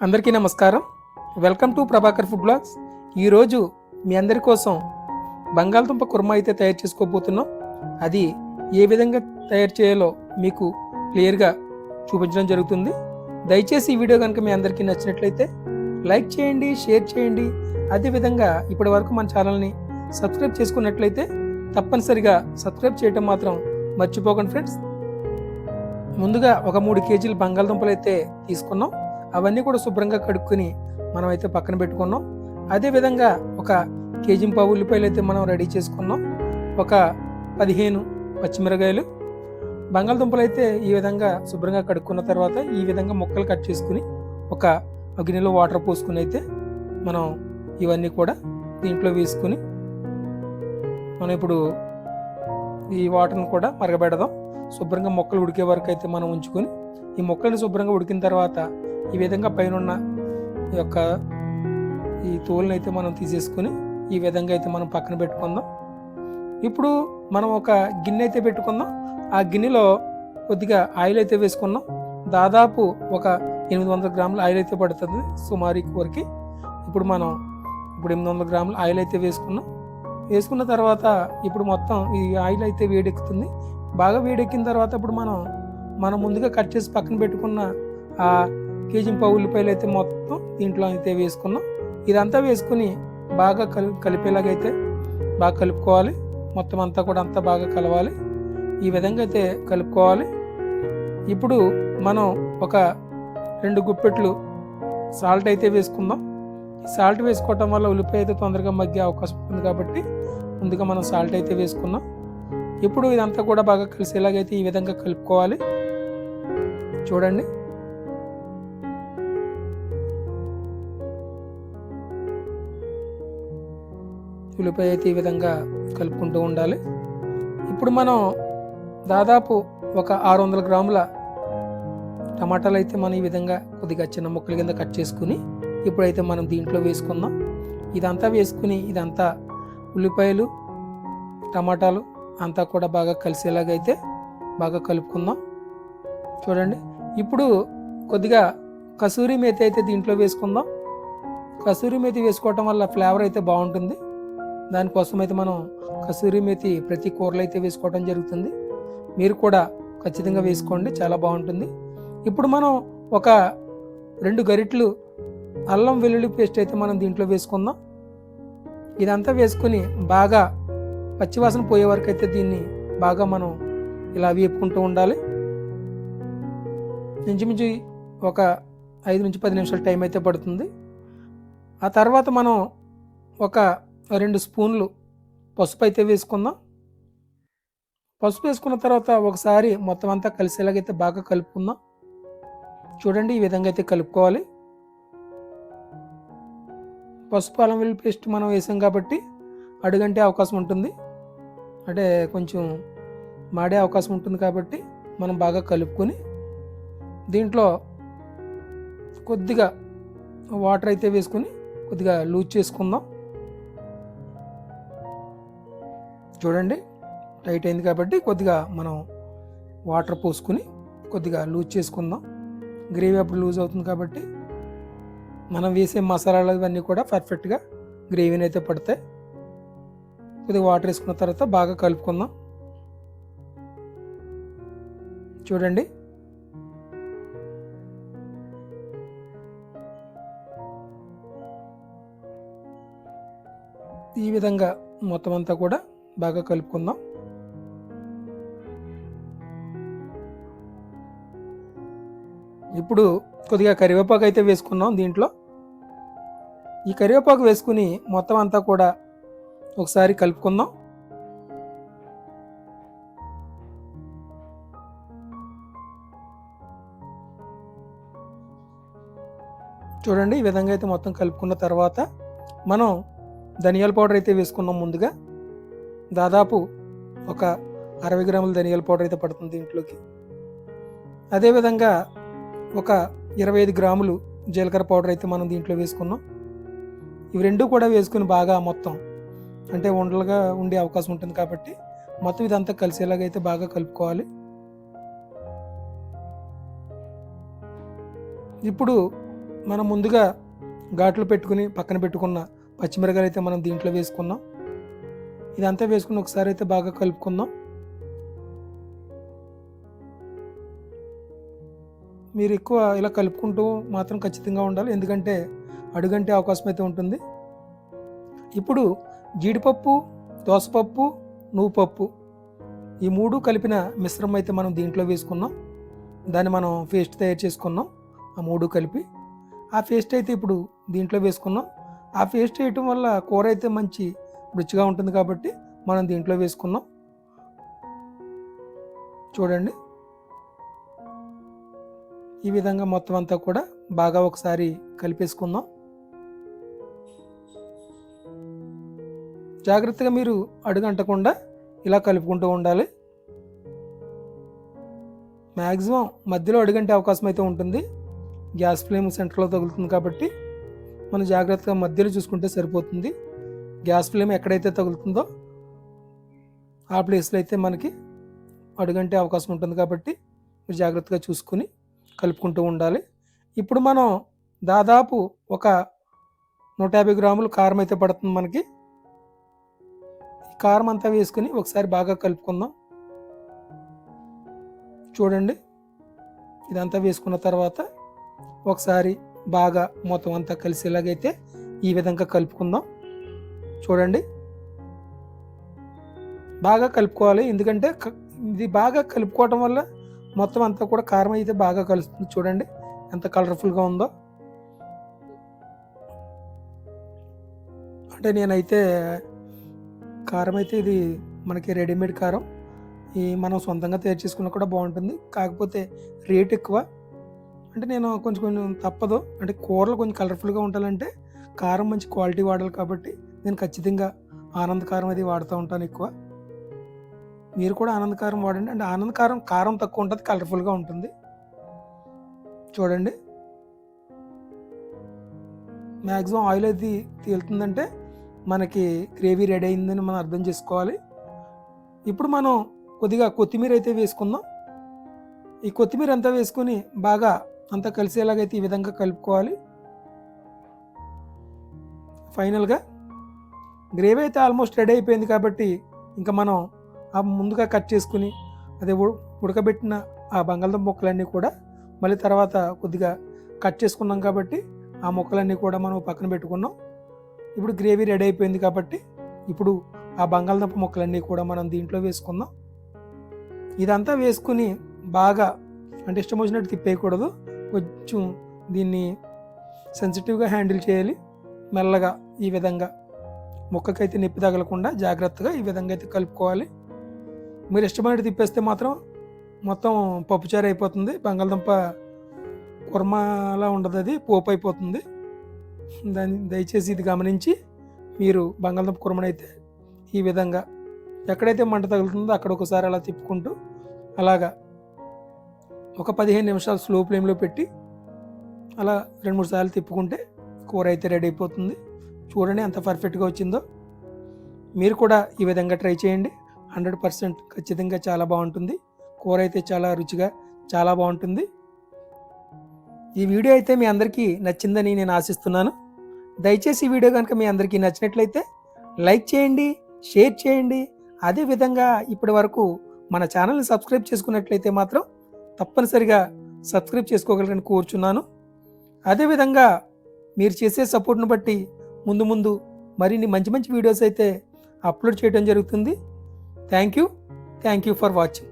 అందరికీ నమస్కారం. Welcome to Prabhakar food blogs. ఈరోజు మీ అందరి కోసం బంగాళదుంప కుర్మా అయితే తయారు చేసుకోబోతున్నాం. అది ఏ విధంగా తయారు చేయాలో మీకు క్లియర్గా చూపించడం జరుగుతుంది. దయచేసి ఈ వీడియో కనుక మీ అందరికీ నచ్చినట్లయితే లైక్ చేయండి షేర్ చేయండి. అదేవిధంగా ఇప్పటి వరకు మన ఛానల్ని సబ్స్క్రైబ్ చేసుకున్నట్లయితే తప్పనిసరిగా సబ్స్క్రైబ్ చేయటం మాత్రం మర్చిపోకండి ఫ్రెండ్స్. ముందుగా ఒక మూడు కేజీలు బంగాళదుంపలు అయితే తీసుకున్నాం. అవన్నీ కూడా శుభ్రంగా కడుక్కొని మనం అయితే పక్కన పెట్టుకున్నాం. అదేవిధంగా ఒక కేజీ పావు ఉల్లిపాయలు అయితే మనం రెడీ చేసుకున్నాం. ఒక పదిహేను పచ్చిమిరకాయలు. బంగాళదుంపలు అయితే ఈ విధంగా శుభ్రంగా కడుక్కున్న తర్వాత ఈ విధంగా ముక్కలు కట్ చేసుకుని ఒక అగ్నిలో గిన్నెలో వాటర్ పోసుకుని అయితే మనం ఇవన్నీ కూడా దీంట్లో వేసుకుని మనం ఇప్పుడు ఈ వాటర్ని కూడా మరగబెడదాం. శుభ్రంగా మొక్కలు ఉడికే వరకు అయితే మనం ఉంచుకొని ఈ మొక్కల్ని శుభ్రంగా ఉడికిన తర్వాత ఈ విధంగా పైన ఉన్న ఈ యొక్క ఈ తోలుని అయితే మనం తీసేసుకొని ఈ విధంగా అయితే మనం పక్కన పెట్టుకుందాం. ఇప్పుడు మనం ఒక గిన్నె అయితే పెట్టుకుందాం. ఆ గిన్నెలో కొద్దిగా ఆయిల్ అయితే వేసుకున్నాం దాదాపు ఒక ఎనిమిది వందల గ్రాముల ఆయిల్ అయితే పడుతుంది సుమారు ఈ కూరకి. ఇప్పుడు మనం ఇప్పుడు ఎనిమిది వందల గ్రాముల ఆయిల్ అయితే వేసుకున్నాం. వేసుకున్న తర్వాత ఇప్పుడు మొత్తం ఈ ఆయిల్ అయితే వేడెక్కుతుంది. బాగా వేడెక్కిన తర్వాత ఇప్పుడు మనం మనం ముందుగా కట్ చేసి పక్కన పెట్టుకున్న ఆ కేజీ పావు ఉల్లిపాయలు అయితే మొత్తం దీంట్లో అయితే వేసుకున్నాం. ఇదంతా వేసుకుని బాగా కలి కలిపేలాగైతే బాగా కలుపుకోవాలి. మొత్తం అంతా కూడా అంతా బాగా కలవాలి. ఈ విధంగా అయితే కలుపుకోవాలి. ఇప్పుడు మనం ఒక రెండు గుప్పెట్లు సాల్ట్ అయితే వేసుకుందాం. సాల్ట్ వేసుకోవటం వల్ల ఉల్లిపాయ అయితే తొందరగా మగ్గే అవకాశం ఉంటుంది కాబట్టి ముందుగా మనం సాల్ట్ అయితే వేసుకున్నాం ఇప్పుడు ఇదంతా కూడా బాగా కలిసేలాగైతే ఈ విధంగా కలుపుకోవాలి. చూడండి. ఉల్లిపాయ అయితే ఈ విధంగా కలుపుకుంటూ ఉండాలి. ఇప్పుడు మనం దాదాపు ఒక ఆరు వందల గ్రాముల టమాటాలు అయితే మనం ఈ విధంగా కొద్దిగా చిన్న ముక్కల కింద కట్ చేసుకుని ఇప్పుడైతే మనం దీంట్లో వేసుకుందాం. ఇదంతా వేసుకుని ఇదంతా ఉల్లిపాయలు టమాటాలు అంతా కూడా బాగా కలిసేలాగైతే బాగా కలుపుకుందాం. చూడండి ఇప్పుడు కొద్దిగా కసూరి మేతి అయితే దీంట్లో వేసుకుందాం. కసూరి మేతి వేసుకోవటం వల్ల ఫ్లేవర్ అయితే బాగుంటుంది. దానికోసం అయితే మనం కసూరి మేతి ప్రతి కూరలో అయితే వేసుకోవడం జరుగుతుంది. మీరు కూడా ఖచ్చితంగా వేసుకోండి చాలా బాగుంటుంది. ఇప్పుడు మనం ఒక రెండు గరిట్లు అల్లం వెల్లుల్లి పేస్ట్ అయితే మనం దీంట్లో వేసుకుందాం. ఇదంతా వేసుకుని బాగా పచ్చివాసన పోయే వరకు అయితే దీన్ని బాగా మనం ఇలా వేపుకుంటూ ఉండాలి. ఇంచుమించు ఒక ఐదు నుంచి పది నిమిషాల టైం అయితే పడుతుంది. ఆ తర్వాత మనం ఒక రెండు స్పూన్లు పసుపు అయితే వేసుకుందాం. పసుపు వేసుకున్న తర్వాత ఒకసారి మొత్తం అంతా కలిసేలాగైతే బాగా కలుపుకుందాం. చూడండి ఈ విధంగా అయితే కలుపుకోవాలి. పసుపు అల్లం వెల్లుల్లి పేస్ట్ మనం వేసాం కాబట్టి అడుగంటే అవకాశం ఉంటుంది. అంటే కొంచెం మాడే అవకాశం ఉంటుంది కాబట్టి మనం బాగా కలుపుకొని దీంట్లో కొద్దిగా వాటర్ అయితే వేసుకొని కొద్దిగా లూజ్ చేసుకుందాం. చూడండి. టైట్ అయింది కాబట్టి కొద్దిగా మనం వాటర్ పోసుకొని కొద్దిగా లూజ్ చేసుకుందాం. గ్రేవీ అప్పుడు లూజ్ అవుతుంది కాబట్టి మనం వేసే మసాలాలు ఇవన్నీ కూడా పర్ఫెక్ట్గా గ్రేవీని అయితే పడతాయి. కొద్దిగా వాటర్ వేసుకున్న తర్వాత బాగా కలుపుకుందాం. చూడండి. ఈ విధంగా మొత్తం అంతా కూడా బాగా కలుపుకుందాం. ఇప్పుడు కొద్దిగా కరివేపాకు అయితే వేసుకున్నాం దీంట్లో. ఈ కరివేపాకు వేసుకుని మొత్తం అంతా కూడా ఒకసారి కలుపుకుందాం. చూడండి ఈ విధంగా అయితే మొత్తం కలుపుకున్న తర్వాత మనం ధనియాల పౌడర్ అయితే వేసుకున్నాం ముందుగా. దాదాపు ఒక అరవై గ్రాముల ధనియాల పౌడర్ అయితే పడుతుంది దీంట్లోకి అదేవిధంగా ఒక ఇరవై ఐదు గ్రాములు జీలకర్ర పౌడర్ అయితే మనం దీంట్లో వేసుకున్నాం. ఇవి రెండు కూడా వేసుకుని బాగా మొత్తం అంటే ఉండలుగా ఉండే అవకాశం ఉంటుంది కాబట్టి మొత్తం ఇదంతా కలిసేలాగా అయితే బాగా కలుపుకోవాలి. ఇప్పుడు మనం ముందుగా ఘాట్లు పెట్టుకుని పక్కన పెట్టుకున్న పచ్చిమిరకాయలు అయితే మనం దీంట్లో వేసుకున్నాం. ఇదంతా వేసుకుని ఒకసారి అయితే బాగా కలుపుకుందాం. మీరు ఎక్కువ ఇలా కలుపుకుంటూ మాత్రం ఖచ్చితంగా ఉండాలి. ఎందుకంటే అడుగంటే అవకాశం అయితే ఉంటుంది. ఇప్పుడు జీడిపప్పు దోసపప్పు నువ్వు పప్పు ఈ మూడు కలిపిన మిశ్రమం అయితే మనం దీంట్లో వేసుకున్నాం. దాన్ని మనం పేస్ట్ తయారు చేసుకున్నాం. ఆ మూడు కలిపి ఆ పేస్ట్ అయితే ఇప్పుడు దీంట్లో వేసుకున్నాం. ఆ పేస్ట్ వేయటం వల్ల కూర అయితే మంచి రుచిగా ఉంటుంది కాబట్టి మనం దీంట్లో వేసుకున్నాం. చూడండి. ఈ విధంగా మొత్తం అంతా కూడా బాగా ఒకసారి కలిపేసుకుందాం. జాగ్రత్తగా మీరు అడుగంటకుండా ఇలా కలుపుకుంటూ ఉండాలి. మ్యాక్సిమం మధ్యలో అడుగంటే అవకాశం అయితే ఉంటుంది. గ్యాస్ ఫ్లేమ్ సెంటర్లో తగులుతుంది కాబట్టి మనం జాగ్రత్తగా మధ్యలో చూసుకుంటే సరిపోతుంది. గ్యాస్ ఫ్లేమ్ ఎక్కడైతే తగులుతుందో ఆ ప్లేస్లో అయితే మనకి అడుగంటే అవకాశం ఉంటుంది కాబట్టి మీరు జాగ్రత్తగా చూసుకుని కలుపుకుంటూ ఉండాలి. ఇప్పుడు మనం దాదాపు ఒక నూట యాభై గ్రాములు కారం అయితే పడుతుంది మనకి. ఈ కారం అంతా వేసుకుని ఒకసారి బాగా కలుపుకుందాం. చూడండి. ఇదంతా వేసుకున్న తర్వాత ఒకసారి బాగా మొత్తం అంతా కలిసేలాగైతే ఈ విధంగా కలుపుకుందాం. చూడండి. బాగా కలుపుకోవాలి. ఎందుకంటే ఇది బాగా కలుపుకోవటం వల్ల మొత్తం అంతా కూడా కారం అయితే బాగా కలుస్తుంది చూడండి. ఎంత కలర్ఫుల్గా ఉందో. అంటే నేనైతే కారం అయితే ఇది మనకి రెడీమేడ్ కారం. ఈ మనం సొంతంగా తయారు చేసుకున్నా కూడా బాగుంటుంది. కాకపోతే రేట్ ఎక్కువ. అంటే నేను కొంచెం కొంచెం తప్పదు. అంటే కూరలు కొంచెం కలర్ఫుల్గా ఉండాలంటే కారం మంచి క్వాలిటీ వాడాలి కాబట్టి నేను ఖచ్చితంగా ఆనందకారం అది వాడుతూ ఉంటాను ఎక్కువ. మీరు కూడా ఆనందకారం వాడండి. అంటే ఆనందకారం కారం తక్కువ ఉంటుంది కలర్ఫుల్గా ఉంటుంది. చూడండి. మ్యాక్సిమం ఆయిల్ అది తేలుతుందంటే మనకి గ్రేవీ రెడీ అయిందని మనం అర్థం చేసుకోవాలి. ఇప్పుడు మనం కొద్దిగా కొత్తిమీర అయితే వేసుకుందాం. ఈ కొత్తిమీర అంతా వేసుకొని బాగా అంతా కలిసేలాగైతే ఈ విధంగా కలుపుకోవాలి. ఫైనల్గా గ్రేవీ అయితే ఆల్మోస్ట్ రెడీ అయిపోయింది కాబట్టి ఇంకా మనం ఆ ముందుగా కట్ చేసుకుని అదే ఉడకబెట్టిన ఆ బంగాళదుంప ముక్కలన్నీ కూడా మళ్ళీ తర్వాత కొద్దిగా కట్ చేసుకున్నాం కాబట్టి ఆ ముక్కలన్నీ కూడా మనం పక్కన పెట్టుకున్నాం. ఇప్పుడు గ్రేవీ రెడీ అయిపోయింది కాబట్టి ఇప్పుడు ఆ బంగాళదుంప ముక్కలన్నీ కూడా మనం దీంట్లో వేసుకుందాం. ఇదంతా వేసుకుని బాగా అంటే ఇష్టం వచ్చినట్టు తిప్పేయకూడదు. కొంచెం దీన్ని సెన్సిటివ్గా హ్యాండిల్ చేయాలి. మెల్లగా ఈ విధంగా ముక్కకైతే నొప్పి తగలకుండా జాగ్రత్తగా ఈ విధంగా అయితే కలుపుకోవాలి. మీరు ఇష్టమైనట్టు తిప్పేస్తే మాత్రం మొత్తం పప్పుచారు అయిపోతుంది. బంగాళదుంప కుర్మాలా ఉండదు అది పోపు అయిపోతుంది. దాన్ని దయచేసి ఇది గమనించి మీరు బంగాళదుంప కుర్మనైతే ఈ విధంగా ఎక్కడైతే మంట తగులుతుందో అక్కడ ఒకసారి అలా తిప్పుకుంటూ అలాగా ఒక పదిహేను నిమిషాలు స్లో ఫ్లేమ్లో పెట్టి అలా రెండు మూడు సార్లు తిప్పుకుంటే కూర అయితే రెడీ అయిపోతుంది. చూడండి ఎంత పర్ఫెక్ట్గా వచ్చిందో. మీరు కూడా ఈ విధంగా ట్రై చేయండి. హండ్రెడ్ పర్సెంట్ ఖచ్చితంగా చాలా బాగుంటుంది. కూర అయితే చాలా రుచిగా చాలా బాగుంటుంది. ఈ వీడియో అయితే మీ అందరికీ నచ్చిందని నేను ఆశిస్తున్నాను. దయచేసి ఈ వీడియో కనుక మీ అందరికీ నచ్చినట్లయితే లైక్ చేయండి షేర్ చేయండి. అదేవిధంగా ఇప్పటి వరకు మన ఛానల్ని సబ్స్క్రైబ్ చేసుకున్నట్లయితే మాత్రం తప్పనిసరిగా సబ్స్క్రైబ్ చేసుకోగలరని కోరుచున్నాను. అదేవిధంగా మీరు చేసే సపోర్ట్ను బట్టి ముందు ముందు మరిన్ని మంచి మంచి వీడియోస్ అయితే అప్లోడ్ చేయడం జరుగుతుంది. Thank you thank you for watching